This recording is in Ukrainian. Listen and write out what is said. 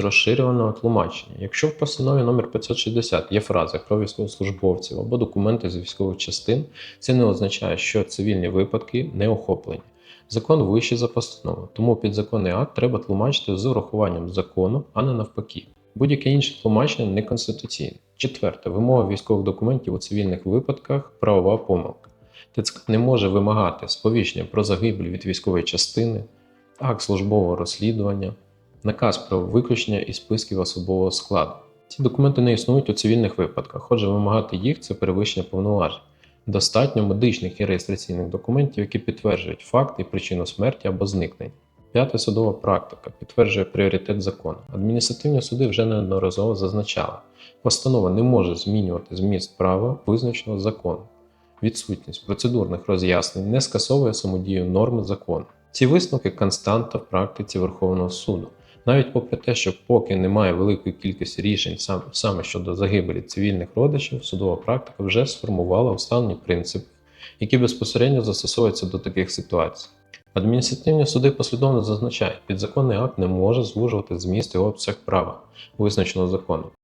розширеного тлумачення. Якщо в постанові номер 560 є фраза про військовослужбовців або документи з військових частин, це не означає, що цивільні випадки не охоплені. Закон вищий за постанову, тому підзаконний акт треба тлумачити з урахуванням закону, а не навпаки. Будь-яке інше тлумачення неконституційне. Четверте, вимога військових документів у цивільних випадках правова помилка. ТЦК не може вимагати сповіщення про загибель від військової частини, акт службового розслідування, наказ про виключення із списків особового складу. Ці документи не існують у цивільних випадках, отже, вимагати їх це перевищення повноважень. Достатньо медичних і реєстраційних документів, які підтверджують факт і причину смерті або зникнення. П'ята судова практика підтверджує пріоритет закону. Адміністративні суди вже неодноразово зазначали, постанова не може змінювати зміст права, визначеного законом. Відсутність процедурних роз'яснень не скасовує самодію норми закону. Ці висновки константа в практиці Верховного суду. Навіть попри те, що поки немає великої кількості рішень сам- саме щодо загибелі цивільних родичів, судова практика вже сформувала останні принципи, які безпосередньо застосовуються до таких ситуацій. Адміністративні суди послідовно зазначають, підзаконний акт не може звужувати зміст і обсяг права, визначеного законом.